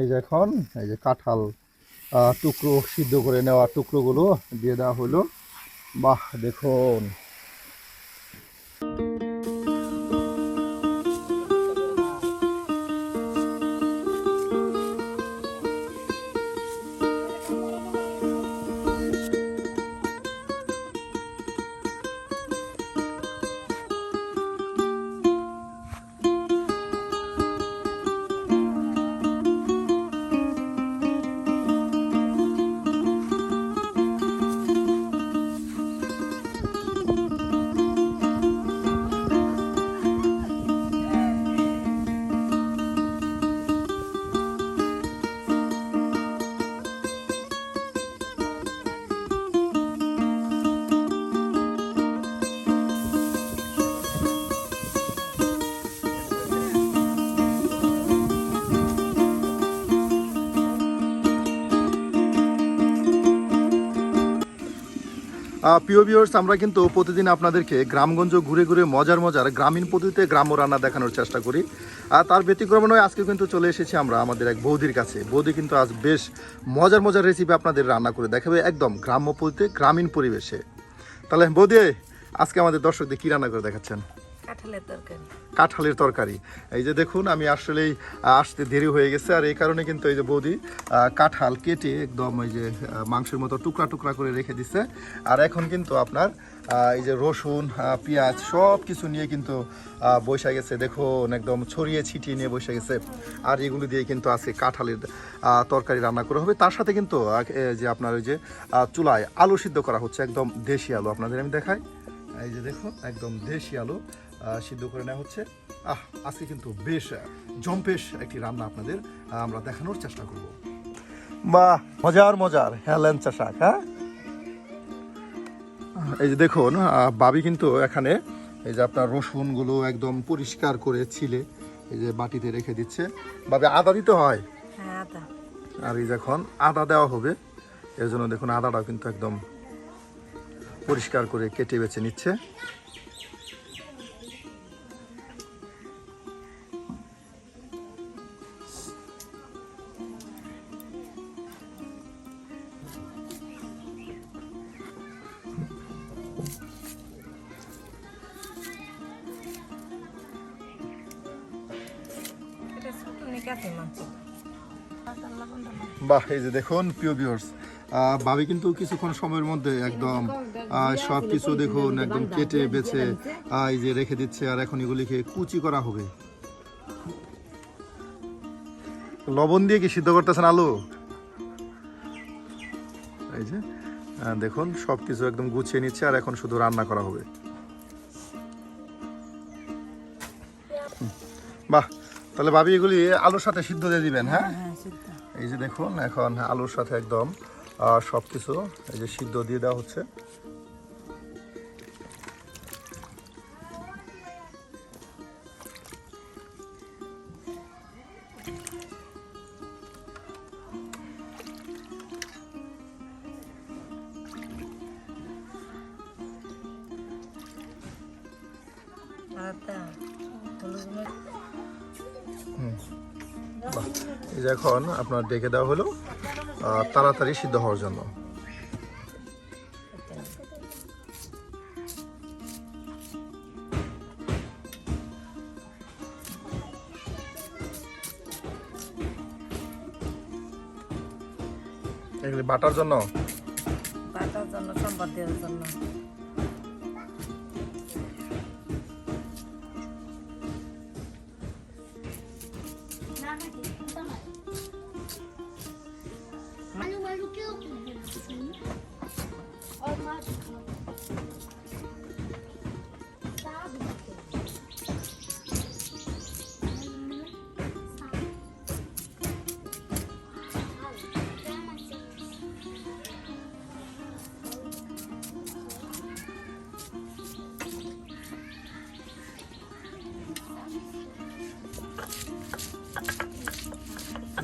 এই যে এখন, এই যে কাঁঠাল টুকরো সিদ্ধ করে নেওয়া টুকরোগুলো দিয়ে দেওয়া হলো। বাহ, দেখুন। প্রিয় ভিউয়ার্স আমরা কিন্তু প্রতিদিন আপনাদেরকে গ্রামগঞ্জ ঘুরে ঘুরে মজার মজার গ্রামীণ পদ্ধতিতে গ্রাম্য রান্না দেখানোর চেষ্টা করি। আর তার ব্যতিক্রম নয় আজকে কিন্তু চলে এসেছি আমরা আমাদের এক বৌদির কাছে। বৌদি কিন্তু আজ বেশ মজার মজার রেসিপি আপনাদের রান্না করে দেখাবে একদম গ্রাম্য পদ্ধতিতে, গ্রামীণ পরিবেশে। তাহলে বৌদি, আজকে আমাদের দর্শকদের কী রান্না করে দেখাচ্ছেন? কাঁঠালের তরকারি। কাঁঠালের তরকারি। এই যে দেখুন, আমি আসলেই আসতে দেরি হয়ে গেছে, আর এই কারণে কিন্তু এই যে বৌদি কাঁঠাল কেটে একদম এই যে মাংসের মতো টুকরা টুকরা করে রেখে দিছে। আর এখন কিন্তু আপনার এই যে রসুন পেঁয়াজ সব কিছু নিয়ে কিন্তু বসে গেছে। দেখুন, একদম ছড়িয়ে ছিটিয়ে নিয়ে বসে গেছে। আর এগুলো দিয়ে কিন্তু আজকে কাঁঠালের তরকারি রান্না করা হবে। তার সাথে কিন্তু যে আপনার ওই যে চুলায় আলু সিদ্ধ করা হচ্ছে, একদম দেশি আলু। আপনাদের আমি দেখাই। এই যে দেখুন, একদম দেশি আলু। সিদ্ধ করে নেওয়া হচ্ছে। আহ আজকে কিন্তু বেশ জম্পেশ একটি রান্না আপনাদের আমরা দেখানোর চেষ্টা করব। বাহ মজার মজার হ্যাঁ ল্যাংচা শাক হ্যাঁ? এই যে দেখুন বাবি কিন্তু এখানে এই যে আপনার রসুনগুলো একদম পরিষ্কার করে ছিলে এই যে বাটিতে রেখে দিচ্ছে। বাবে আদা দিতে হয়? হ্যাঁ আর এই যখন আদা দেওয়া হবে এর জন্য দেখুন আদাটাও কিন্তু একদম পরিষ্কার করে কেটে বেছে নিচ্ছে। বাহ, এই যে দেখুন প্রিয় ভিউয়ার্স ভাবি কিন্তু কিছুক্ষণ সময়ের মধ্যে একদম সব কিছু দেখুন, একদম কেটে বেছে এই যে রেখে দিচ্ছে, আর এখন এগুলিকে কুচি করা হবে। লবণ দিয়ে কি সিদ্ধ করতেছেন আলু? এই যে দেখুন সব কিছু একদম গুছিয়ে নিচ্ছে, আর এখন শুধু রান্না করা হবে। বাহ তাহলে ভাবি এগুলি আলুর সাথে সিদ্ধ দিয়ে দিবেন হ্যাঁ? হ্যাঁ এই যে দেখুন এখন আলুর সাথে একদম সব কিছু এই যে সিদ্ধ দিয়ে দেওয়া হচ্ছে। হলুদ এই যে এখন আপনার ডেকে দেওয়া হলো তাড়াতাড়ি সিদ্ধ হওয়ার জন্য। এগুলি বাটার জন্য? Ano, malukyo ko. Ano, malukyo ko.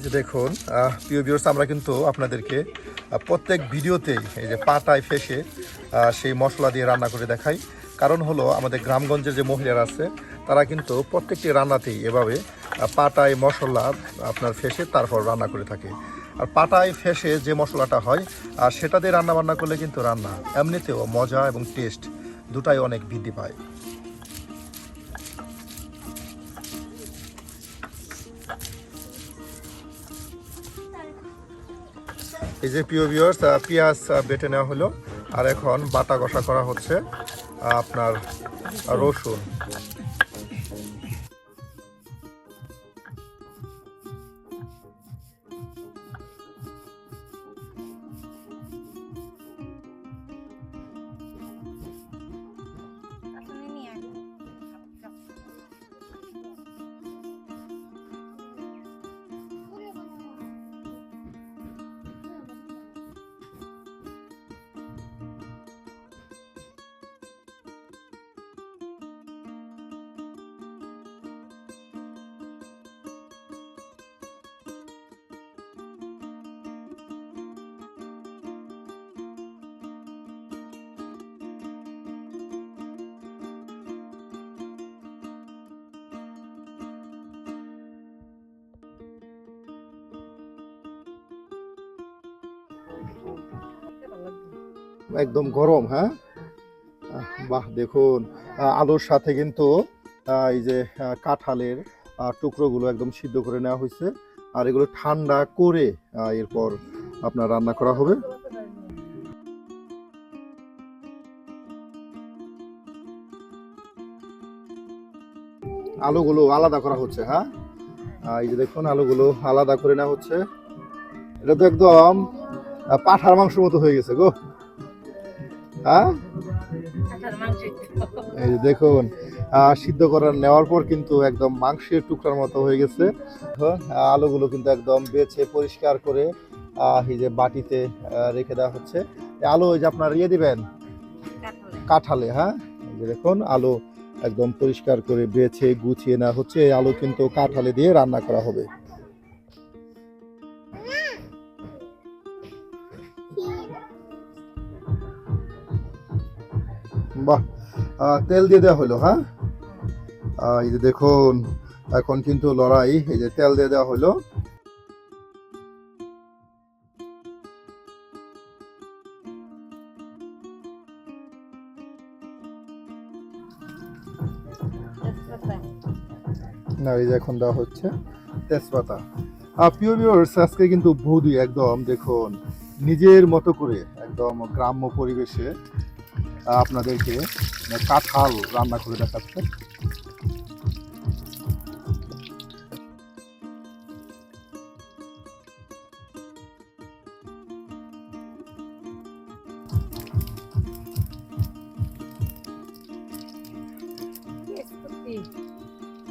দেখুন প্রিয় ভিউয়ার্স আমরা কিন্তু আপনাদেরকে প্রত্যেক ভিডিওতেই এই যে পাটায় ফেসে সেই মশলা দিয়ে রান্না করে দেখাই। কারণ হলো আমাদের গ্রামগঞ্জের যে মহিলারা আছে, তারা কিন্তু প্রত্যেকটি রান্নাতেই এভাবে পাটায় মশলা আপনার ফেসে তারপর রান্না করে থাকে। আর পাটায় ফেসে যে মশলাটা হয় আর সেটা দিয়ে রান্না বান্না করলে কিন্তু রান্না এমনিতেও মজা এবং টেস্ট দুটাই অনেক বৃদ্ধি পায়। এই যে প্রিয় ভিউয়ার্স পেঁয়াজ বেটে নেওয়া হলো। আর এখন বাটা কষা করা হচ্ছে আপনার রসুন। একদম গরম হ্যাঁ? বাহ, দেখুন। আলুর সাথে কিন্তু এই যে কাঁঠালের টুকরোগুলো একদম সিদ্ধ করে নেওয়া হয়েছে। আর এগুলো ঠান্ডা করে এরপর আপনার রান্না করা হবে। আলুগুলো আলাদা করা হচ্ছে হ্যাঁ? এই যে দেখুন, আলুগুলো আলাদা করে নেওয়া হচ্ছে। এটা তো একদম পাঠার মাংসের মতো হয়ে গেছে গো। হ্যাঁ। এই যে দেখুন সিদ্ধ করার নেওয়ার পর কিন্তু একদম মাংসের টুকরার মতো হয়ে গেছে। আলুগুলো কিন্তু একদম বেছে পরিষ্কার করে আহ, এই যে বাটিতে রেখে দেওয়া হচ্ছে। এই আলু ওই যে আপনার ইয়ে দিবেন? কাঁঠালে। হ্যাঁ? এই যে দেখুন আলু একদম পরিষ্কার করে বেছে গুছিয়ে নেওয়া হচ্ছে। এই আলু কিন্তু কাঁঠালে দিয়ে রান্না করা হবে। বাহ তেল দিয়ে দেওয়া হলো হ্যাঁ? এই যে দেখুন, এখন কিন্তু লড়াই, এই যে তেল দিয়ে দেওয়া হলো। না, এই যে এখন দেওয়া হচ্ছে তেজপাতা। প্রিয় ভিউয়ার্স আজকে কিন্তু বৌদি একদম দেখুন, নিজের মতো করে, একদম গ্রাম্য পরিবেশে আপনাদেরকে কাঁঠাল রান্না করে দেখাচ্ছে।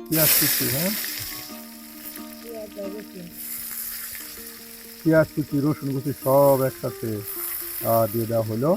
পেঁয়াজ কুচি, হ্যাঁ? পেঁয়াজ কুচি রসুন কুচি সব একসাথে দিয়ে দেওয়া হলো।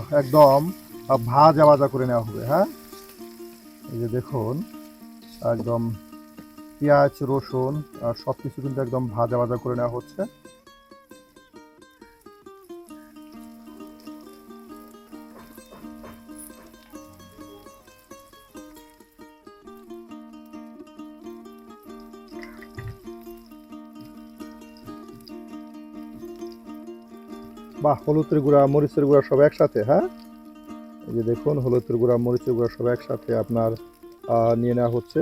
একদম ভাজা ভাজা করে নেওয়া হবে হ্যাঁ? এই যে দেখুন, একদম পেঁয়াজ, রসুন আর সব কিছু কিন্তু একদম ভাজা ভাজা করে নেওয়া হচ্ছে। বাহ, হলুদের গুঁড়া, মরিচের গুঁড়া সব একসাথে হ্যাঁ? এই যে দেখুন, হলুদের গুঁড়া, মরিচের গুঁড়া সব একসাথে আপনার নিয়ে নেওয়া হচ্ছে।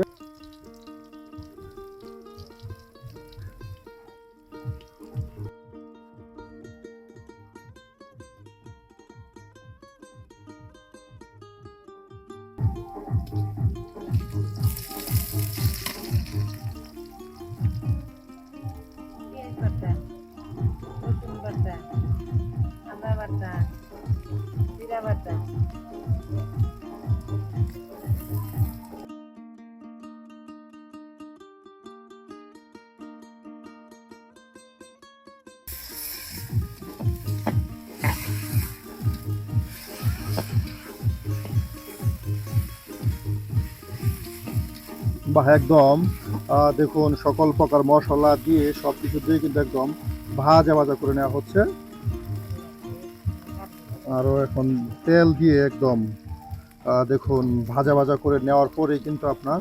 বা একদম দেখুন, সকল প্রকার মশলা দিয়ে সব কিছু দিয়ে কিন্তু একদম ভাজা ভাজা করে নেওয়া হচ্ছে। আরও এখন তেল দিয়ে একদম দেখুন, ভাজা ভাজা করে নেওয়ার পরে কিন্তু আপনার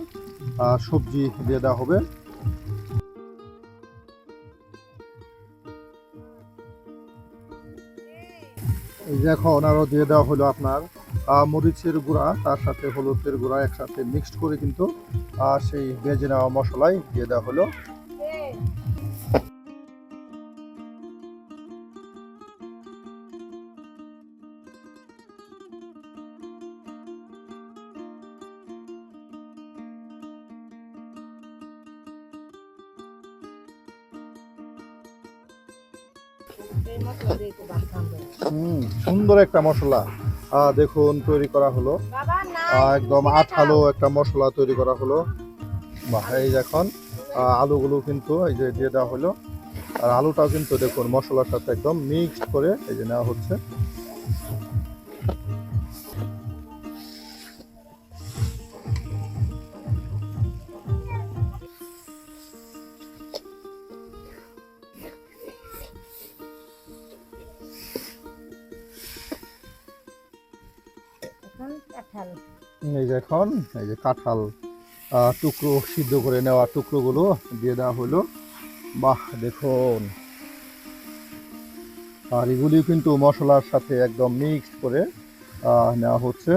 সবজি দিয়ে দেওয়া হবে। এই যে এখন আরও দিয়ে দেওয়া হলো আপনার মরিচের গুঁড়া তার সাথে হলুদের গুঁড়া একসাথে মিক্সড করে কিন্তু সেই ভেজে নেওয়া মশলাই দিয়ে দেওয়া হলো। সুন্দর একটা মশলা। দেখুন তৈরি করা হলো। একদম আঠালো একটা মশলা তৈরি করা হলো। এই এখন আলুগুলো কিন্তু এই যে দিয়ে দেওয়া হলো। আর আলুটাও কিন্তু দেখুন মশলার সাথে একদম মিক্সড করে এই যে নেওয়া হচ্ছে। এখন এই যে কাঁঠাল টুকরো সিদ্ধ করে নেওয়া টুকরোগুলো দিয়ে দেওয়া হলো। বাহ, দেখুন। আর এগুলি কিন্তু মশলার সাথে একদম মিক্সড করে নেওয়া হচ্ছে।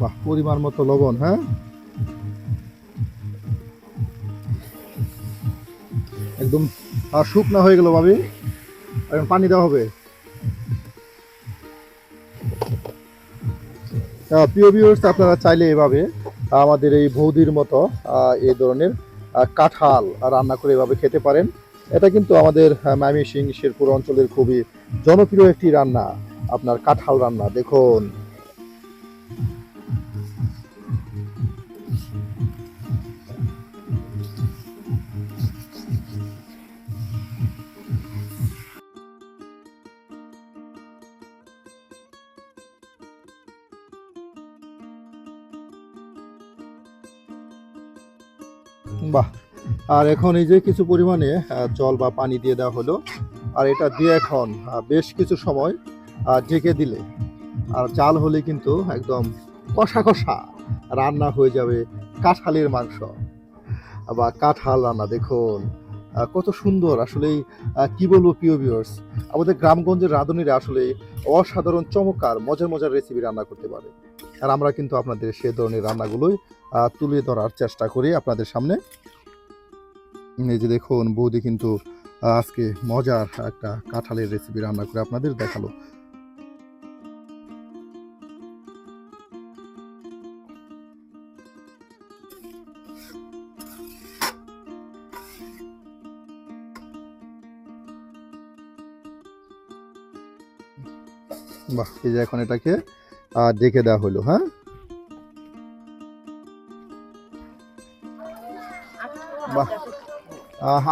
বাহ, পরিমাণ মতো লবণ হ্যাঁ? একদম, আর শুকনা হয়ে গেল ভাবি। এখন পানি দেওয়া হবে। প্রিয় ভিউয়ার্স আপনারা চাইলে এভাবে, আমাদের এই বৌদির মতো এই ধরনের কাঁঠাল রান্না করে এভাবে খেতে পারেন। এটা কিন্তু আমাদের ময়মনসিং শেরপুর অঞ্চলের খুবই জনপ্রিয় একটি রান্না, আপনার কাঁঠাল রান্না। দেখুন। আর এখন এই যে কিছু পরিমাণে জল বা পানি দিয়ে দেওয়া হলো, আর এটা দিয়ে এখন বেশ কিছু সময় ঢেকে দিলে। আর জাল হলে কিন্তু একদম কষা কষা রান্না হয়ে যাবে কাঁঠালের মাংস। বা কাঁঠাল রান্না, দেখুন কত সুন্দর। আসলে কি বলব প্রিয় ভিউয়ার্স আমাদের গ্রামগঞ্জের রাঁধুনিরা আসলে অসাধারণ, চমৎকার, মজার মজার রেসিপি রান্না করতে পারে। আর আমরা কিন্তু আপনাদের সে ধরনের রান্নাগুলোই তুলে ধরার চেষ্টা করি আপনাদের সামনে। এই যে দেখুন, বৌদি কিন্তু আজকে মজার একটা কাঁঠালের রেসিপি রান্না করে আপনাদের দেখাল। বাহ, এই যে এখন এটাকে ডেকে দেওয়া হলো হ্যাঁ? বাহ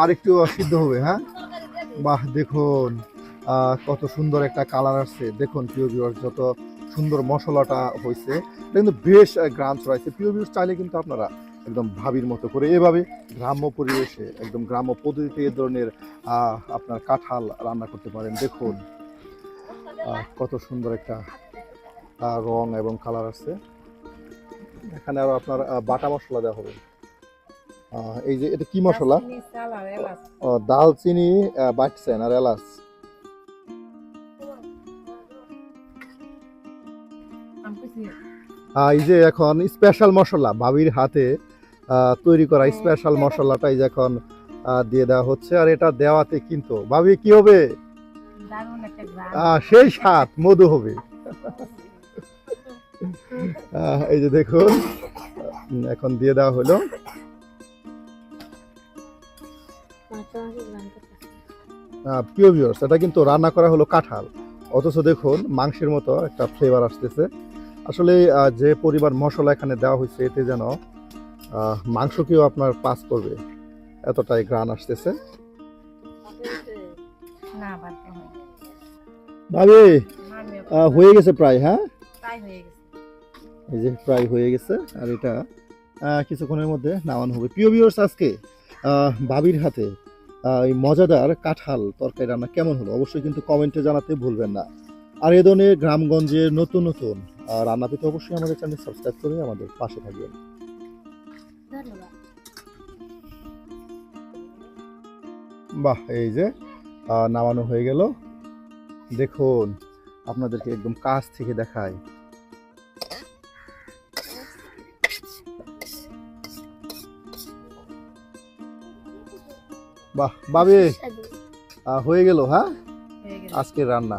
আর একটু সিদ্ধ হবে হ্যাঁ? বাহ, দেখুন কত সুন্দর একটা কালার আসছে। দেখুন, প্রিয় ভিউয়ার্স যত সুন্দর মশলাটা হয়েছে, এটা কিন্তু বেশ গ্রাম ছড়াইছে। প্রিয় ভিউয়ার্স চাইলে কিন্তু আপনারা একদম ভাবির মতো করে এভাবে গ্রাম্য পরিবেশে, একদম গ্রাম্য পদ্ধতিতে এ ধরনের আপনার কাঁঠাল রান্না করতে পারেন। দেখুন কত সুন্দর একটা রং এবং কালার আছে এখানে আরও আপনার বাটা মশলা দেওয়া হবে। এই যে এটা কি মশলা? দালচিনি বাটছেন আর এলাচ। এই যে এখন স্পেশাল মশলা ভাবির হাতে তৈরি করা স্পেশাল মশলাটা এই যে এখন দিয়ে দেওয়া হচ্ছে। আর এটা দেওয়াতে কিন্তু ভাবি কি হবে? সেই স্বাদ মধু হবে। এই যে দেখুন এখন দিয়ে দেওয়া হলো। প্রিয় ভিউয়ার্স এটা কিন্তু রান্না করা হলো কাঁঠাল। অথচ দেখুন মাংসের মতো একটা ফ্লেভার আসতেছে। আসলে যে পরিমাণ মশলা এখানে দেওয়া হয়েছে এতে যেন মাংসকেও আপনার পাস করবে। এতটাই গ্রান আসতেছে। ভাবি হয়ে গেছে প্রায় হ্যাঁ? এই যে প্রায় হয়ে গেছে আর এটা কিছুক্ষণের মধ্যে নামানো হবে। প্রিয় আজকে ভাবির হাতে এই মজাদার কাঁঠাল তরকারি রান্না কেমন হলো? অবশ্যই কিন্তু কমেন্টে জানাতে ভুলবেন না। আর এ ধরনের গ্রামগঞ্জের নতুন নতুন রান্না পেতে অবশ্যই আমাদের চ্যানেল সাবস্ক্রাইব করে আমাদের পাশে থাকবেন। বাহ, এই যে নামানো হয়ে গেল। দেখুন, আপনাদেরকে একদম কাছ থেকে দেখায়। বাহ বাবে হয়ে গেল হ্যাঁ? আজকের রান্না।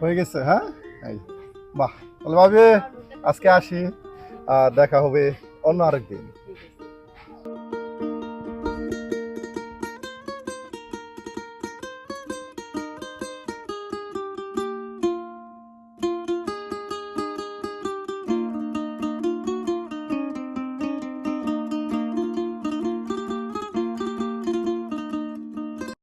হয়ে গেছে হ্যাঁ? বাহ তাহলে ভাবে আজকে আসি দেখা হবে অন্য আরেকদিন।